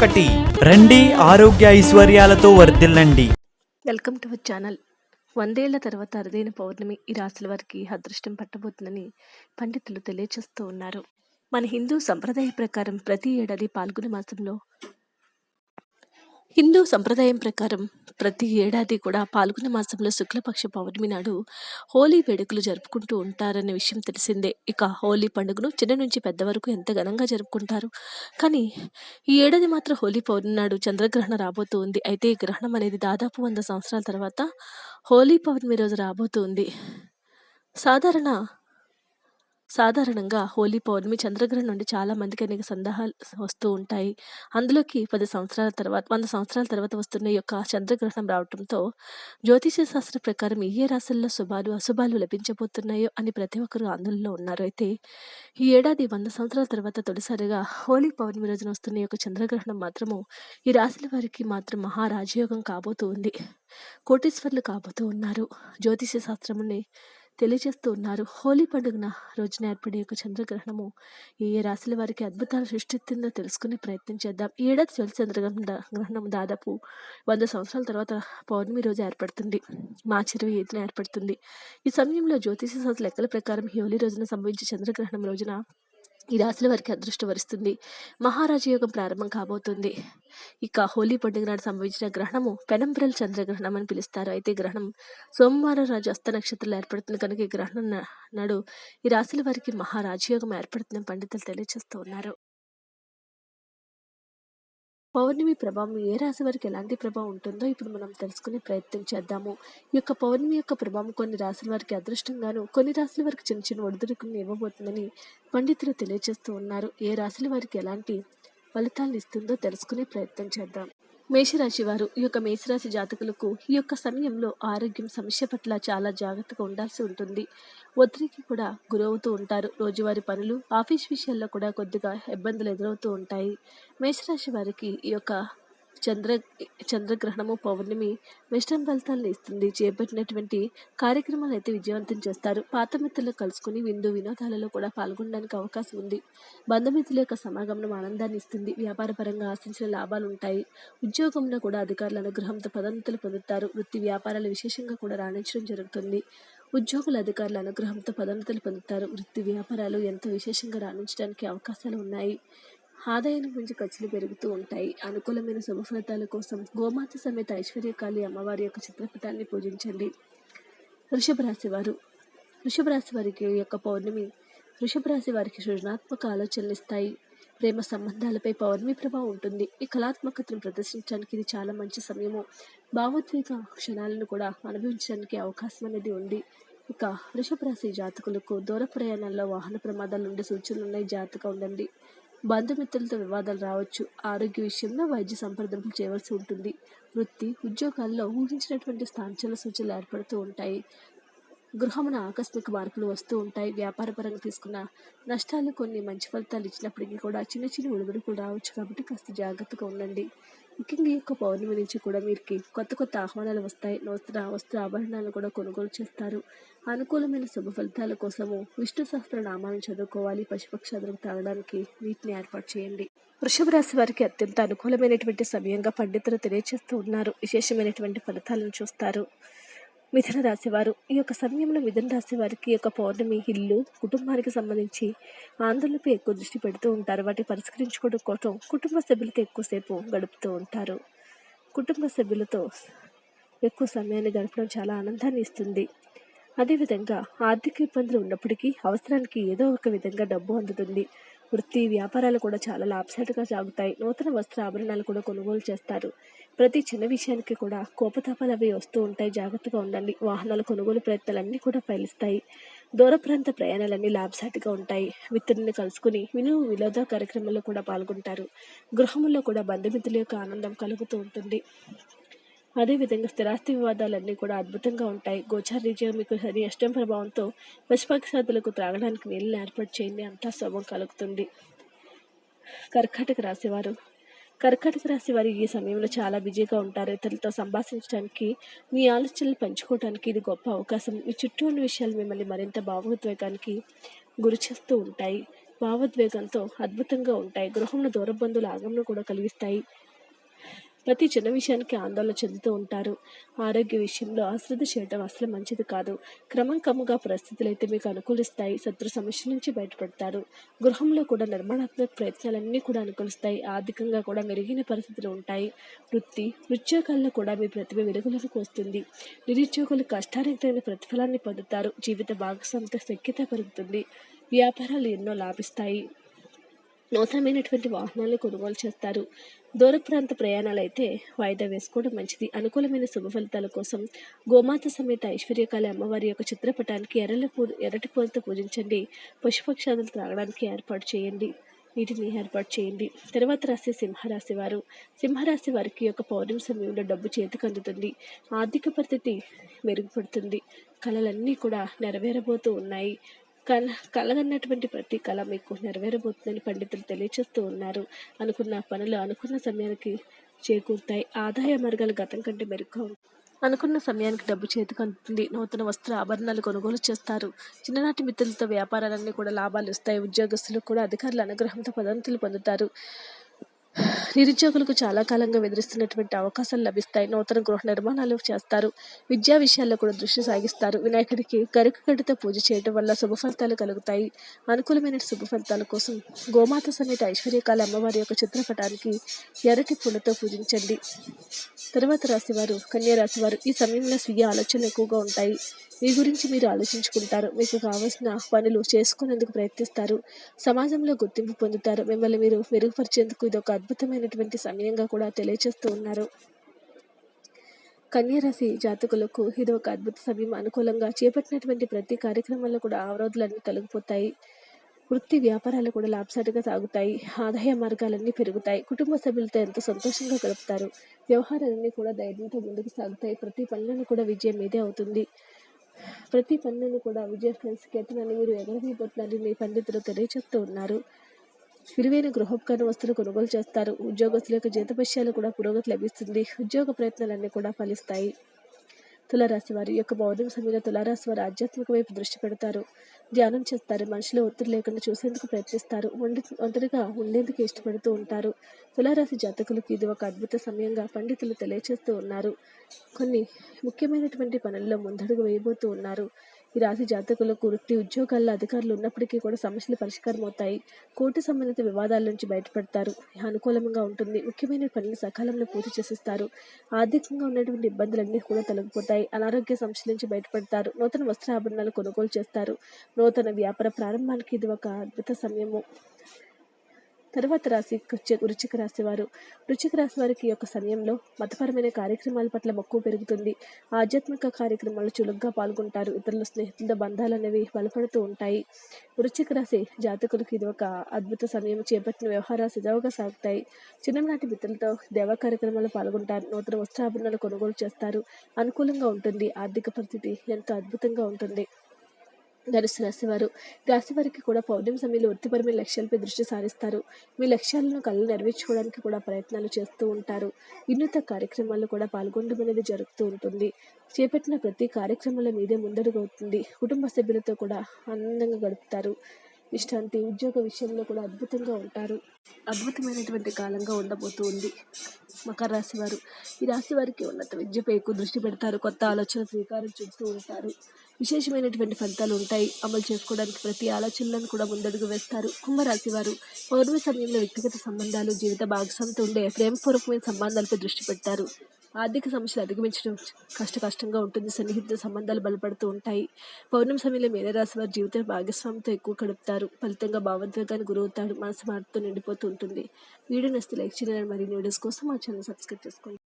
ఒకటి. రండి ఆరోగ్య ఐశ్వర్యాలతో వర్ధిల్లండి. Welcome to our channel. వందేళ్ళ తర్వాత అరుదైన పౌర్ణమి ఈ రాశుల వారికి అదృష్టం పట్టబోతుందని పండితులు తెలియచేస్తూ ఉన్నారు. మన హిందూ సంప్రదాయ ప్రకారం ప్రతి ఏడాది పాల్గొన మాసంలో హిందూ సంప్రదాయం ప్రకారం ప్రతి ఏడాది కూడా పాల్గొన మాసంలో శుక్లపక్ష పౌర్ణమి నాడు హోలీ వేడుకలు జరుపుకుంటూ ఉంటారనే విషయం తెలిసిందే. ఇక హోలీ పండుగను చిన్న నుంచి పెద్ద వరకు ఎంత ఘనంగా జరుపుకుంటారు? కానీ ఈ ఏడాది మాత్రం హోలీ పౌర్ణమి నాడు చంద్రగ్రహణం రాబోతూ ఉంది అయితే ఈ గ్రహణం అనేది దాదాపు వంద సంవత్సరాల తర్వాత హోలీ పౌర్ణమి రోజు రాబోతుంది. సాధారణ సాధారణంగా హోలీ పౌర్ణమి చంద్రగ్రహణం నుండి చాలా మందికి అనేక సందేహాలు వస్తూ ఉంటాయి. అందులోకి పది సంవత్సరాల తర్వాత వంద సంవత్సరాల తర్వాత వస్తున్న ఈ యొక్క చంద్రగ్రహణం రావడంతో జ్యోతిష శాస్త్ర ప్రకారం ఏ రాశుల్లో శుభాలు అశుభాలు లభించబోతున్నాయో అని ప్రతి ఒక్కరూ ఆందోళనలో ఉన్నారు. అయితే ఈ ఏడాది వంద సంవత్సరాల తర్వాత తొలిసారిగా హోలీ పౌర్ణమి రోజున వస్తున్న ఈ యొక్క చంద్రగ్రహణం మాత్రము ఈ రాశుల వారికి మాత్రం మహారాజయోగం కాబోతూ ఉంది. కోటీశ్వర్లు కాబోతూ ఉన్నారు. జ్యోతిష శాస్త్రముని తెలియజేస్తూ ఉన్నారు. హోలీ పండుగన రోజున ఏర్పడే యొక్క చంద్రగ్రహణము ఏ ఏ రాశుల వారికి అద్భుతాలు సృష్టిస్తుందో తెలుసుకునే ప్రయత్నం చేద్దాం. ఈ ఏడాది తొలి చంద్రగ్రహణం గ్రహణం దాదాపు వంద సంవత్సరాల తర్వాత పౌర్ణమి రోజు ఏర్పడుతుంది. మార్చి ఇరవై ఐదున ఏర్పడుతుంది. ఈ సమయంలో జ్యోతిష శాస్త్ర లెక్కల ప్రకారం ఈ హోలీ రోజున సంభవించే చంద్రగ్రహణం రోజున ఈ రాశుల వారికి అదృష్టం వరిస్తుంది. మహారాజ యోగం ప్రారంభం కాబోతుంది. ఇక హోలీ పండుగ నాడు సంభవించిన గ్రహణము పెనంబ్రల్ చంద్రగ్రహణం అని పిలుస్తారు. అయితే గ్రహణం సోమవారం రాజు అస్త నక్షత్రంలో ఏర్పడుతుంది కనుక ఈ గ్రహణం నాడు ఈ రాశుల వారికి మహారాజయోగం ఏర్పడుతుందని పండితులు తెలియజేస్తూ ఉన్నారు. పౌర్ణమి ప్రభావం ఏ రాశి వారికి ఎలాంటి ప్రభావం ఉంటుందో ఇప్పుడు మనం తెలుసుకునే ప్రయత్నం చేద్దాము. ఈ యొక్క పౌర్ణమి యొక్క ప్రభావం కొన్ని రాశుల వారికి అదృష్టంగాను కొన్ని రాశుల వారికి చిన్న చిన్న ఒడిదుడుకులను ఇవ్వబోతుందని పండితులు తెలియజేస్తూ ఉన్నారు. ఏ రాశుల వారికి ఎలాంటి ఫలితాలను ఇస్తుందో తెలుసుకునే ప్రయత్నం చేద్దాం. మేషరాశి వారు ఈ యొక్క మేషరాశి జాతకులకు ఈ యొక్క సమయంలో ఆరోగ్యం సమస్య పట్ల చాలా జాగ్రత్తగా ఉండాల్సి ఉంటుంది. ఒత్తిడికి కూడా గురవుతూ ఉంటారు. రోజువారీ పనులు ఆఫీస్ విషయాల్లో కూడా కొద్దిగా ఇబ్బందులు ఎదురవుతూ ఉంటాయి. మేషరాశి వారికి ఈ యొక్క చంద్ర చంద్రగ్రహణము పౌర్ణమి మిశ్రమ ఫలితాలను ఇస్తుంది. చేపట్టినటువంటి కార్యక్రమాలు అయితే విజయవంతం చేస్తారు. పాత మిత్రులు కలుసుకుని విందు వినోదాలలో కూడా పాల్గొనడానికి అవకాశం ఉంది. బంధుమిత్రుల యొక్క సమాగమనం ఆనందాన్ని ఇస్తుంది. వ్యాపార పరంగా ఆశించిన లాభాలు ఉంటాయి. ఉద్యోగంలో కూడా అధికారుల అనుగ్రహంతో పదోన్నతులు పొందుతారు. వృత్తి వ్యాపారాలు విశేషంగా కూడా రాణించడం జరుగుతుంది. ఉద్యోగుల అధికారుల అనుగ్రహంతో పదోన్నతులు పొందుతారు. వృత్తి వ్యాపారాలు ఎంతో విశేషంగా రాణించడానికి అవకాశాలు ఉన్నాయి. ఆదాయానికి మించి ఖర్చులు పెరుగుతూ ఉంటాయి. అనుకూలమైన శుభ ఫలితాల కోసం గోమాత సమేత ఐశ్వర్యకాళి అమ్మవారి యొక్క చిత్రపటాన్ని పూజించండి. వృషభ రాశి వారు. వృషభ రాశి వారికి యొక్క పౌర్ణమి వృషభ రాశి వారికి సృజనాత్మక ఆలోచనలు ఇస్తాయి. ప్రేమ సంబంధాలపై పౌర్ణమి ప్రభావం ఉంటుంది. ఈ కళాత్మకతను ప్రదర్శించడానికి ఇది చాలా మంచి సమయము. భావోద్వేగ క్షణాలను కూడా అనుభవించడానికి అవకాశం అనేది ఉంది. ఇక వృషభ రాశి జాతకులకు దూర ప్రయాణాల్లో వాహన ప్రమాదాలు ఉండే సూచనలు ఉన్నాయి. జాగ్రత్తగా ఉండండి బంధుమిత్రులతో వివాదాలు రావచ్చు. ఆరోగ్య విషయంలో వైద్య సంప్రదింపులు చేయవలసి ఉంటుంది. వృత్తి ఉద్యోగాల్లో ఊహించినటువంటి స్థానిక సూచనలు ఏర్పడుతూ ఉంటాయి. గృహమున ఆకస్మిక మార్పులు వస్తూ ఉంటాయి. వ్యాపారపరంగా తీసుకున్న నష్టాలు కొన్ని మంచి ఫలితాలు ఇచ్చినప్పటికీ కూడా చిన్న చిన్న ఒడిదుడుకులు రావచ్చు కాబట్టి కాస్త జాగ్రత్తగా ఉండండి. ముఖ్యంగా ఈ యొక్క పౌర్ణమి నుంచి కూడా వీరికి కొత్త కొత్త ఆహ్వానాలు వస్తాయి. నూతన వస్త్ర ఆభరణాలు కూడా కొనుగోలు చేస్తారు. అనుకూలమైన శుభ ఫలితాల కోసము విష్ణు సహస్ర నామాలను చదువుకోవాలి. పశుపక్షాదులకు తాగడానికి వీటిని ఏర్పాటు చేయండి. వృషభ రాశి వారికి అత్యంత అనుకూలమైనటువంటి సమయంగా పండితులు తెలియజేస్తూ ఉన్నారు. విశేషమైనటువంటి ఫలితాలను చూస్తారు. మిథున రాశివారు. ఈ యొక్క సమయంలో మిథున రాశి వారికి యొక్క పౌర్ణమి ఇల్లు కుటుంబానికి సంబంధించి ఆందోళనపై ఎక్కువ దృష్టి పెడుతూ ఉంటారు. వాటిని పరిష్కరించుకోవడం కోసం కుటుంబ సభ్యులతో ఎక్కువసేపు గడుపుతూ ఉంటారు. కుటుంబ సభ్యులతో ఎక్కువ సమయాన్ని గడపడం చాలా ఆనందాన్ని ఇస్తుంది. అదేవిధంగా ఆర్థిక ఇబ్బందులు ఉన్నప్పటికీ అవసరానికి ఏదో ఒక విధంగా డబ్బు అందుతుంది. వృత్తి వ్యాపారాలు కూడా చాలా లాభసాటిగా సాగుతాయి. నూతన వస్త్ర ఆభరణాలు కూడా కొనుగోలు చేస్తారు. ప్రతి చిన్న విషయానికి కూడా కోపతాపాలు అవి వస్తూ ఉంటాయి. జాగ్రత్తగా ఉండండి. వాహనాల కొనుగోలు ప్రయత్నాలు అన్నీ కూడా ఫలిస్తాయి. దూర ప్రాంత ప్రయాణాలన్నీ లాభసాటిగా ఉంటాయి. మిత్రుల్ని కలుసుకుని విను వినోద కార్యక్రమాల్లో కూడా పాల్గొంటారు. గృహంలో కూడా బంధుమిత్రుల యొక్క ఆనందం కలుగుతూ ఉంటుంది. అదేవిధంగా స్థిరాస్తి వివాదాలన్నీ కూడా అద్భుతంగా ఉంటాయి. గోచార రీత్యా మీకు శని అష్టం ప్రభావంతో పశుపక్షాదులకు త్రాగడానికి నీళ్ళని ఏర్పాటు చేయండి. అంతా శుభం కలుగుతుంది. కర్కాటక రాశివారు కర్కాటక రాశి వారు ఈ సమయంలో చాలా బిజీగా ఉంటారు. ఇతరులతో సంభాషించడానికి మీ ఆలోచనలు పంచుకోవడానికి ఇది గొప్ప అవకాశం. మీ చుట్టూ ఉన్న విషయాలు మిమ్మల్ని మరింత భావోద్వేగానికి గురి చేస్తూ ఉంటాయి. భావోద్వేగంతో అద్భుతంగా ఉంటాయి. గృహంలో దూర బంధువుల ఆగమనం కూడా కలిగిస్తాయి. ప్రతి చిన్న విషయానికి ఆందోళన చెందుతూ ఉంటారు. ఆరోగ్య విషయంలో అశ్రద్ధ చేయడం అసలు మంచిది కాదు. క్రమంకముగా పరిస్థితులు అయితే మీకు అనుకూలిస్తాయి. శత్రు సమస్య నుంచి బయటపడతారు. గృహంలో కూడా నిర్మాణాత్మక ప్రయత్నాలన్నీ కూడా అనుకూలిస్తాయి. ఆర్థికంగా కూడా మెరుగైన పరిస్థితులు ఉంటాయి. వృత్తి ఉద్యోగాల్లో కూడా మీ ప్రతిభ వెలుగులోకి వస్తుంది. నిరుద్యోగులు కష్టానికి తగిన ప్రతిఫలాన్ని పొందుతారు. జీవిత భాగస్వామితో శక్యత పెరుగుతుంది. వ్యాపారాలు ఎన్నో లాభిస్తాయి. నూతనమైనటువంటి వాహనాలను కొనుగోలు చేస్తారు. దూర ప్రాంత ప్రయాణాలు అయితే వాయిదా వేసుకోవడం మంచిది. అనుకూలమైన శుభ ఫలితాల కోసం గోమాత సమేత ఐశ్వర్యకాళి అమ్మవారి యొక్క చిత్రపటానికి ఎర్రల పూ ఎర్రటి పూలతో పూజించండి. పశుపక్షాదులు త్రాగడానికి ఏర్పాటు చేయండి. వీటిని ఏర్పాటు చేయండి. తర్వాత రాశి సింహరాశి వారు. సింహరాశి వారికి యొక్క పౌర్ణమి సమయంలో డబ్బు చేతికి అందుతుంది. ఆర్థిక పరిస్థితి మెరుగుపడుతుంది. కళలన్నీ కూడా నెరవేరబోతూ ఉన్నాయి. కల కలగన్నటువంటి ప్రతి కళ మీకు నెరవేరబోతుందని పండితులు తెలియచేస్తూ ఉన్నారు. అనుకున్న పనులు అనుకున్న సమయానికి చేకూరుతాయి. ఆదాయ మార్గాలు గతం కంటే మెరుగ్గా అనుకున్న సమయానికి డబ్బు చేతికి అందుతుంది. నూతన వస్త్ర ఆభరణాలు కొనుగోలు చేస్తారు. చిన్ననాటి మిత్రులతో వ్యాపారాలన్నీ కూడా లాభాలు ఇస్తాయి. ఉద్యోగస్తులు కూడా అధికారుల అనుగ్రహంతో పదోన్నతులు పొందుతారు. నిరుద్యోగులకు చాలా కాలంగా ఎదురిస్తున్నటువంటి అవకాశాలు లభిస్తాయి. నూతన గృహ నిర్మాణాలు చేస్తారు. విద్యా విషయాల్లో కూడా దృష్టి సాగిస్తారు. వినాయకుడికి గరుకు గడితో పూజ చేయడం వల్ల శుభ ఫలితాలు కలుగుతాయి. అనుకూలమైన శుభ ఫలితాల కోసం గోమాత సమేత ఐశ్వర్యకాల అమ్మవారి యొక్క చిత్రపటానికి ఎరటి పూలతో పూజించండి. తర్వాత రాశివారు కన్యా రాశివారు ఈ సమయంలో స్వీయ ఆలోచనలు ఎక్కువగా ఉంటాయి. మీ గురించి మీరు ఆలోచించుకుంటారు. మీకు కావలసిన పనులు చేసుకునేందుకు ప్రయత్నిస్తారు. సమాజంలో గుర్తింపు పొందుతారు. మిమ్మల్ని మీరు మెరుగుపరిచేందుకు ఇది ఒక అద్భుతమైనటువంటి సమయంగా కూడా తెలియజేస్తూ ఉన్నారు. కన్యరాశి జాతకులకు ఇది ఒక అద్భుత సమయం. అనుకూలంగా చేపట్టినటువంటి ప్రతి కార్యక్రమంలో కూడా అవరోధాలన్నీ తొలగిపోతాయి. వృత్తి వ్యాపారాలు కూడా లాభసాటిగా సాగుతాయి. ఆదాయ మార్గాలన్నీ పెరుగుతాయి. కుటుంబ సభ్యులతో ఎంతో సంతోషంగా గడుపుతారు. వ్యవహారాలన్నీ కూడా ధైర్యంతో ముందుకు సాగుతాయి. ప్రతి పనులను కూడా విజయం మీదే అవుతుంది. ప్రతి పనులను కూడా విజయ సంస్కేతనని మీరు ఎగరవేయబోతున్నారని మీ పండితులు తెలియజేస్తూ ఉన్నారు. విలువైన గృహోపకరణ వస్తువులు కొనుగోలు చేస్తారు. ఉద్యోగస్తుల యొక్క విషయాలు కూడా పురోగతి లభిస్తుంది. ఉద్యోగ ప్రయత్నాలన్నీ కూడా ఫలిస్తాయి. తులారాశి వారి యొక్క పౌర్ణమి సమయంలో తులారాశి వారు ఆధ్యాత్మిక వైపు దృష్టి పెడతారు. ధ్యానం చేస్తారు. మనుషులు ఒత్తిడి లేకుండా చూసేందుకు ప్రయత్నిస్తారు. ఒండి ఒంటరిగా ఉండేందుకు ఇష్టపడుతూ ఉంటారు. తులారాశి జాతకులకు ఇది ఒక అద్భుత సమయంగా పండితులు తెలియచేస్తూ ఉన్నారు. కొన్ని ముఖ్యమైనటువంటి పనుల్లో ముందడుగు వేయబోతూ ఉన్నారు. ఈ రాశి జాతకులకు వృత్తి ఉద్యోగాల్లో అధికారులు ఉన్నప్పటికీ కూడా సమస్యలు పరిష్కారం అవుతాయి. కోర్టు సంబంధిత వివాదాల నుంచి బయటపడతారు. అనుకూలంగా ఉంటుంది. ముఖ్యమైన పనులు సకాలంలో పూర్తి చేసిస్తారు. ఆర్థికంగా ఉన్నటువంటి ఇబ్బందులన్నీ కూడా తొలగిపోతాయి. అనారోగ్య సమస్యల నుంచి బయటపడతారు. నూతన వస్త్రాభరణాలు కొనుగోలు చేస్తారు. నూతన వ్యాపార ప్రారంభానికి ఇది ఒక అద్భుత సమయము. తర్వాత రాశి వృశ్చి- వృశ్చిక రాశి వారు. వృశ్చిక రాశి వారికి యొక్క సమయంలో మతపరమైన కార్యక్రమాల పట్ల మక్కువ పెరుగుతుంది. ఆధ్యాత్మిక కార్యక్రమాలు చులుగ్గా పాల్గొంటారు. ఇతరుల స్నేహితులతో బంధాలు అనేవి బలపడుతూ ఉంటాయి. వృచ్చిక రాశి జాతకులకు ఇది ఒక అద్భుత సమయం. చేపట్టిన వ్యవహారాలు సజావుగా సాగుతాయి. చిన్ననాటి మిత్రులతో దేవ కార్యక్రమాలు పాల్గొంటారు. నూతన వస్త్రాభరణాలు కొనుగోలు చేస్తారు. అనుకూలంగా ఉంటుంది. ఆర్థిక పరిస్థితి ఎంతో అద్భుతంగా ఉంటుంది. ధనుసు రాశివారు రాశివారికి రాశి వారికి కూడా పౌర్ణమి సమయంలో వృత్తిపరమైన లక్ష్యాలపై దృష్టి సారిస్తారు. మీ లక్ష్యాలను కళ్ళు నెరవేర్చుకోవడానికి కూడా ప్రయత్నాలు చేస్తూ ఉంటారు. వినూత కార్యక్రమాల్లో కూడా పాల్గొనడం అనేది జరుగుతూ ఉంటుంది. చేపట్టిన ప్రతి కార్యక్రమంలో మీదే ముందడుగవుతుంది. కుటుంబ సభ్యులతో కూడా ఆనందంగా గడుపుతారు. విశ్రాంతి ఉద్యోగ విషయంలో కూడా అద్భుతంగా ఉంటారు. అద్భుతమైనటువంటి కాలంగా ఉండబోతూ ఉంది. మకర రాశి వారు. ఈ రాశి వారికి ఉన్నత విద్యపై ఎక్కువ దృష్టి పెడతారు. కొత్త ఆలోచన స్వీకారం చూస్తూ ఉంటారు. విశేషమైనటువంటి ఫలితాలు ఉంటాయి. అమలు చేసుకోవడానికి ప్రతి ఆలోచనలను కూడా ముందడుగు వేస్తారు. కుంభరాశి వారు పౌర్ణమి సమయంలో వ్యక్తిగత సంబంధాలు జీవిత భాగస్వామితో ఉండే ప్రేమపూర్వకమైన సంబంధాలపై దృష్టి పెడతారు ఆర్థిక సమస్యలు అధిగమించడం కష్ట కష్టంగా ఉంటుంది. సన్నిహిత సంబంధాలు బలపడుతూ ఉంటాయి. పౌర్ణమి సమయంలో మీనరాశి వారి జీవిత భాగస్వామితో ఎక్కువ గడుపుతారు. ఫలితంగా భావోద్వేగానికి గురవుతాడు మనసు మార్పుతో నిండిపోతూ ఉంటుంది. వీడియో నస్తే లైక్ చేయాలని మరియు వీడియోస్ కోసం మా ఛానల్ సబ్స్క్రైబ్ చేసుకోండి.